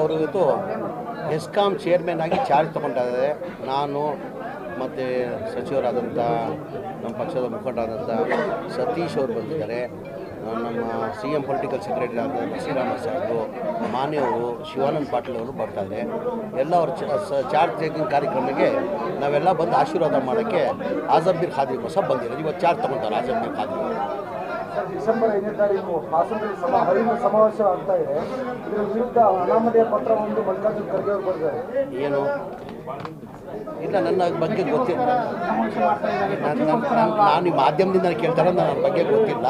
ಅವರು ESCOM chairman ಆಗಿ charge ತಗೊಂಡಿದ್ದಾರೆ. ನಾನು ಮತ್ತು ಸಚಿವರಾದಂಥ ನಮ್ಮ ಪಕ್ಷದ ಮುಖಂಡರಾದಂಥ ಸತೀಶ್ ಅವರು ಬಂದಿದ್ದಾರೆ. ನಮ್ಮ ಸಿ ಎಂ ಪೊಲಿಟಿಕಲ್ ಸೆಕ್ರೆಟರಿ ಆದ ಶ್ರೀರಾಮ ಸಾಹೇಬರು ಮಾನ್ಯವರು ಶಿವಾನಂದ ಪಾಟೀಲ್ ಅವರು ಬರ್ತಾರೆ ಎಲ್ಲ ಅವ್ರ ಚಾರ್ಜ್ ಟೇಕಿಂಗ್ ಕಾರ್ಯಕ್ರಮಕ್ಕೆ ನಾವೆಲ್ಲ ಬಂದು ಆಶೀರ್ವಾದ ಮಾಡೋಕ್ಕೆ ಆಜಂಬೀರ್ ಖಾದ್ರಿಗೋಸ್ಕರ ಬಂದಿರೋದು ಇವತ್ತು ಚಾರ್ಜ್ ತಗೊಂತಾರೆ ಆಜಂಬೀರ್ ಸರ್, ಡಿಸೆಂಬರ್ ಐದನೇ ತಾರೀಕು ಹಾಸನದಲ್ಲಿ ಸಭಾ ಹರಿವು ಸಮಾವೇಶ ಆಗ್ತಾ ಇದೆ. ಇದರ ವಿರುದ್ಧ ಅನಾಮಧೇಯ ಪತ್ರ ಒಂದು ಮಲ್ಲಿಕಾರ್ಜುನ ಖರ್ಗೆ ಅವರು ಬರೆದಿದ್ದಾರೆ. ಏನು? ಇಲ್ಲ, ನನ್ನ ಬಗ್ಗೆ ಗೊತ್ತಿಲ್ಲ ನಾನು ಈ ಮಾಧ್ಯಮದಿಂದ ಕೇಳ್ತಾರೆ ನನ್ನ ಬಗ್ಗೆ ಗೊತ್ತಿಲ್ಲ.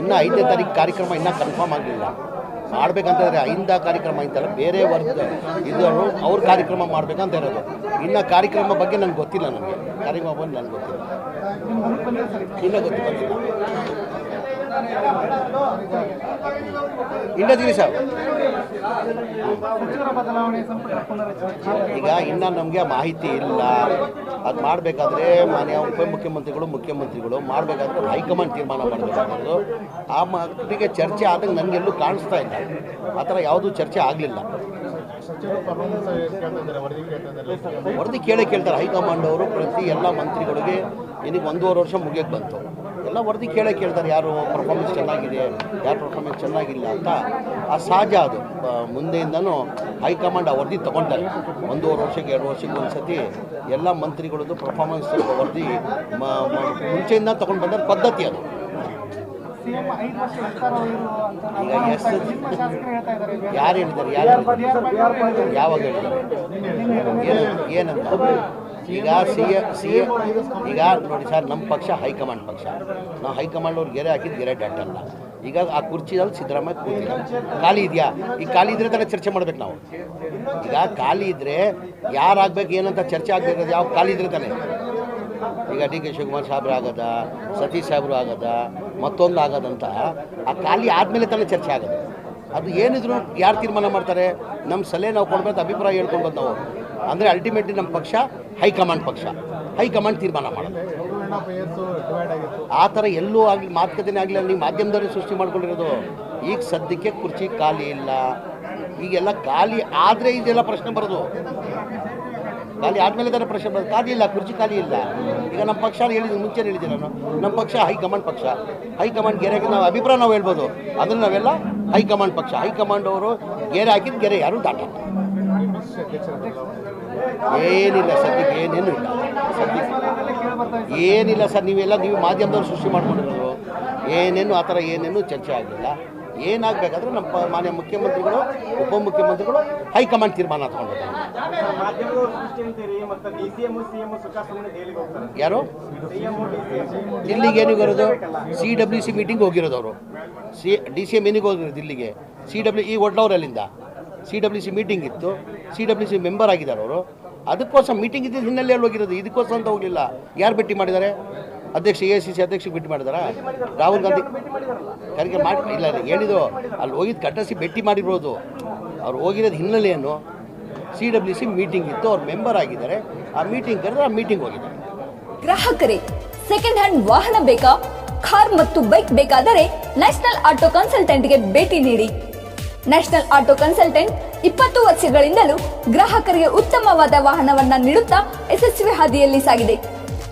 ಇನ್ನೂ ಐದನೇ ತಾರೀಕು ಕಾರ್ಯಕ್ರಮ ಇನ್ನೂ ಕನ್ಫರ್ಮ್ ಆಗಲಿಲ್ಲ. ಮಾಡ್ಬೇಕಂತಂದ್ರೆ ಅಹಿಂದ ಕಾರ್ಯಕ್ರಮ ಇಂತಲ್ಲ, ಬೇರೆ ವರ್ಗ ಇದ್ದವರು ಅವ್ರ ಕಾರ್ಯಕ್ರಮ ಮಾಡ್ಬೇಕಂತ ಇರೋದು. ಇನ್ನು ಕಾರ್ಯಕ್ರಮ ಬಗ್ಗೆ ನನಗೆ ಗೊತ್ತಿಲ್ಲ ನನಗೆ ಕಾರ್ಯಕ್ರಮ ಬಗ್ಗೆ ನನಗೆ ಗೊತ್ತಿಲ್ಲ. ಇನ್ನೂ ಗೊತ್ತಿಲ್ಲ. ಇಲ್ಲ ಸರ್. ಈಗ ಇನ್ನ ನಮಗೆ ಮಾಹಿತಿ ಇಲ್ಲ. ಅದು ಮಾಡಬೇಕಾದ್ರೆ ಮಾನ್ಯ ಉಪಮುಖ್ಯಮಂತ್ರಿಗಳು, ಮುಖ್ಯಮಂತ್ರಿಗಳು ಮಾಡಬೇಕಾದ್ರೆ ಹೈಕಮಾಂಡ್ ತೀರ್ಮಾನ ಮಾಡಬೇಕಾಗಿರೋದು. ಆ ಮಕ್ಕಳಿಗೆ ಚರ್ಚೆ ಆದಂಗೆ ನನ್ಗೆಲ್ಲೂ ಕಾಣಿಸ್ತಾ ಇಲ್ಲ. ಆ ಥರ ಯಾವುದೂ ಚರ್ಚೆ ಆಗಲಿಲ್ಲ. ವರದಿ ಕೇಳೇ ಕೇಳ್ತಾರೆ. ಹೈಕಮಾಂಡ್ ಅವರು ಪ್ರತಿ ಎಲ್ಲ ಮಂತ್ರಿಗಳಿಗೆ ಇನ್ನಿಗೆ ಒಂದೂವರೆ ವರ್ಷ ಮುಗಿಯಕ್ಕೆ ಬಂತು. ಎಲ್ಲ ವರದಿ ಕೇಳೇ ಕೇಳ್ತಾರೆ. ಯಾರು ಪರ್ಫಾರ್ಮೆನ್ಸ್ ಚೆನ್ನಾಗಿದೆ, ಯಾರು ಪರ್ಫಾರ್ಮೆನ್ಸ್ ಚೆನ್ನಾಗಿಲ್ಲ ಅಂತ. ಆ ಸಹಜ ಅದು. ಮುಂದೆಯಿಂದನೂ ಹೈಕಮಾಂಡ್ ಆ ವರದಿ ತೊಗೊಳ್ತಾರೆ ಒಂದೂವರೆ ವರ್ಷಕ್ಕೆ ಎರಡು ವರ್ಷಕ್ಕೆ ಒಂದು ಸತಿ ಎಲ್ಲ ಮಂತ್ರಿಗಳದ್ದು ಪರ್ಫಾರ್ಮೆನ್ಸ್ ವರದಿ ಮುಂಚೆಯಿಂದ ತೊಗೊಂಡು ಬಂದ ಪದ್ಧತಿ ಅದು ಸಿಎಂ ಐದು ವರ್ಷ ಇರ್ತಾರೋ ಇಲ್ವೋ ಅಂತ ಈಗ. ಯಾರು ಹೇಳಿದ್ದಾರೆ? ಯಾರು ಹೇಳಿದ್ದಾರೆ? ಯಾವಾಗ ಹೇಳಿದ್ದಾರೆ? ಏನು ಏನಂತ? ಈಗ ಸಿ ಎ ಸಿ ಎ ಈಗ ನೋಡಿ ಸರ್ ನಮ್ಮ ಪಕ್ಷ ಹೈಕಮಾಂಡ್ ಪಕ್ಷ. ನಾವು ಹೈಕಮಾಂಡ್ ಅವ್ರು ಗೆರೆ ಹಾಕಿದ್ದು ಗೆರೆ ಅಲ್ಲ. ಈಗ ಆ ಕುರ್ಚಿಯಲ್ಲಿ ಸಿದ್ದರಾಮಯ್ಯ ಕೂತಿದ್ದಾರೆ. ಖಾಲಿ ಇದೆಯಾ? ಈಗ ಖಾಲಿ ಇದ್ರೆ ತಾನೇ ಚರ್ಚೆ ಮಾಡ್ಬೇಕು ನಾವು. ಈಗ ಖಾಲಿ ಇದ್ರೆ ಯಾರಾಗ್ಬೇಕು ಏನಂತ ಚರ್ಚೆ ಆಗ್ಬೇಕು ಯಾವ ಖಾಲಿ ಇದ್ರೆ ತಾನೇ? ಈಗ ಡಿ ಕೆ ಶಿವಕುಮಾರ್ ಸಾಹೇಬ್ರು ಆಗದ, ಸತೀಶ್ ಸಾಹೇಬ್ರು ಆಗದ, ಮತ್ತೊಂದು ಆಗದಂತ, ಆ ಖಾಲಿ ಆದಮೇಲೆ ತಾನೇ ಚರ್ಚೆ ಆಗೋದು ಅದು ಏನಿದ್ರು ಯಾರು ತೀರ್ಮಾನ ಮಾಡ್ತಾರೆ? ನಮ್ಮ ಸಲಹೆ ನಾವು ಕೊಡ್ಬೇಕು ಅಭಿಪ್ರಾಯ ಹೇಳ್ಕೊಂಡು ಬಂದು ನಾವು ಅಂದರೆ ಅಲ್ಟಿಮೇಟ್ಲಿ ನಮ್ಮ ಪಕ್ಷ, ಹೈಕಮಾಂಡ್ ಪಕ್ಷ. ಹೈಕಮಾಂಡ್ ತೀರ್ಮಾನ ಮಾಡೋದು ಆ ಥರ ಎಲ್ಲೂ ಆಗಲಿ ಮಾತುಕತೆನೇ ಆಗಲಿಲ್ಲ ನೀವು ಮಾಧ್ಯಮದವರೇ ಸೃಷ್ಟಿ ಮಾಡ್ಕೊಂಡಿರೋದು. ಈಗ ಸದ್ಯಕ್ಕೆ ಕುರ್ಚಿ ಖಾಲಿ ಇಲ್ಲ. ಈಗೆಲ್ಲ ಖಾಲಿ ಆದರೆ ಇದೆಲ್ಲ ಪ್ರಶ್ನೆ ಬರೋದು. ಖಾಲಿ ಆದಮೇಲೆ ತಾನೇ ಪ್ರಶ್ನೆ ಬರೋದು ಖಾಲಿ ಇಲ್ಲ, ಕುರ್ಚಿ ಖಾಲಿ ಇಲ್ಲ. ಈಗ ನಮ್ಮ ಪಕ್ಷ ಹೇಳಿದ್ದೀನಿ ಮುಂಚೆ ಹೇಳಿದ್ದೀನಿ ನಾನು. ನಮ್ಮ ಪಕ್ಷ ಹೈಕಮಾಂಡ್ ಪಕ್ಷ. ಹೈಕಮಾಂಡ್ ಗೆರೆಗೆ ನಾವು ಅಭಿಪ್ರಾಯ ನಾವು ಹೇಳ್ಬೋದು. ಅದನ್ನು ನಾವೆಲ್ಲ ಹೈಕಮಾಂಡ್ ಪಕ್ಷ. ಹೈಕಮಾಂಡ್ ಅವರು ಗೆರೆ ಹಾಕಿದ ಗೆರೆ, ಯಾರು ದಾಟ ಏನಿಲ್ಲ ಸದ್ಯಕ್ಕೆ ಏನೇನು ಇಲ್ಲ. ಸದ್ಯಕ್ಕೆ ಏನಿಲ್ಲ ಸರ್, ನೀವೆಲ್ಲ ನೀವು ಮಾಧ್ಯಮದವ್ರು ಸೃಷ್ಟಿ ಮಾಡ್ಕೊಂಡಿರೋದು. ಏನೇನು ಆ ಥರ ಏನೇನು ಚರ್ಚೆ ಆಗಲಿಲ್ಲ ಏನಾಗಬೇಕಾದ್ರೆ ನಮ್ಮ ಮಾನ್ಯ ಮುಖ್ಯಮಂತ್ರಿಗಳು ಉಪಮುಖ್ಯಮಂತ್ರಿಗಳು ಹೈಕಮಾಂಡ್ ತೀರ್ಮಾನ ತಗೊಂಡಿದ್ದಾರೆ. ಹೋಗ್ತಾರೆ. ಯಾರು? ದಿಲ್ಲಿಗೆ ಏನಿಗೆ ಬರೋದು? ಸಿ ಡಬ್ಲ್ಯೂ ಸಿ ಮೀಟಿಂಗ್ ಹೋಗಿರೋದು ಅವರು. ಸಿ ಡಿ ಸಿ ಎಂ ಏನಿಗೆ ಹೋಗಿರೋದು ದಿಲ್ಲಿಗೆ? ಸಿ ಡಬ್ಲ್ಯೂ ಈ ಒಡ್ಲವ್ರಲ್ಲಿಂದ ಸಿ ಡಬ್ಲ್ಯೂ ಸಿ ಮೀಟಿಂಗ್ ಇತ್ತು. ಸಿ ಡಬ್ಲ್ಯೂ ಸಿ ಮೆಂಬರ್ ಆಗಿದ್ದಾರೆ ಅವರು. ಅದಕ್ಕೋಸ್ಕರ ಮೀಟಿಂಗ್ ಇದ್ದ ಹಿನ್ನೆಲೆಯಲ್ಲಿ ಹೋಗಿರೋದು. ಇದಕ್ಕೋಸ್ಕರ ಅಂತ ಹೋಗಲಿಲ್ಲ. ಯಾರು ಭೇಟಿ ಮಾಡಿದ್ದಾರೆ? ಅಧ್ಯಕ್ಷ, ಎ ಸಿ ಸಿ ಅಧ್ಯಕ್ಷಕ್ಕೆ ಭೇಟಿ ಮಾಡಿದಾರಾ? ರಾಹುಲ್ ಗಾಂಧಿ ಕರೆಗೆ ಮಾಡಿ ಇಲ್ಲ ಹೇಳಿದ್ದು ಅಲ್ಲಿ ಹೋಗಿದ್ದು ಕಟ್ಟಸಿ ಭೇಟಿ ಮಾಡಿರ್ಬೋದು. ಅವ್ರು ಹೋಗಿರೋದು ಹಿನ್ನೆಲೆಯನ್ನು ಸಿ ಡಬ್ಲ್ಯೂ ಸಿ ಮೀಟಿಂಗ್ ಇತ್ತು, ಅವ್ರು ಮೆಂಬರ್ ಆಗಿದ್ದಾರೆ. ಆ ಮೀಟಿಂಗ್ ಕರೆದ್ರೆ ಆ ಮೀಟಿಂಗ್ ಹೋಗಿದ್ದಾರೆ ಗ್ರಾಹಕರೇ ಸೆಕೆಂಡ್ ಹ್ಯಾಂಡ್ ವಾಹನ ಬೇಕಾ? ಕಾರ್ ಮತ್ತು ಬೈಕ್ ಬೇಕಾದರೆ ನ್ಯಾಷನಲ್ ಆಟೋ ಕನ್ಸಲ್ಟೆಂಟ್ಗೆ ಭೇಟಿ ನೀಡಿ. ನ್ಯಾಷನಲ್ ಆಟೋ ಕನ್ಸಲ್ಟೆಂಟ್ ಇಪ್ಪತ್ತು ವರ್ಷಗಳಿಂದಲೂ ಗ್ರಾಹಕರಿಗೆ ಉತ್ತಮವಾದ ವಾಹನವನ್ನ ನೀಡುತ್ತಾ ಯಶಸ್ವಿ ಹಾದಿಯಲ್ಲಿ ಸಾಗಿದೆ.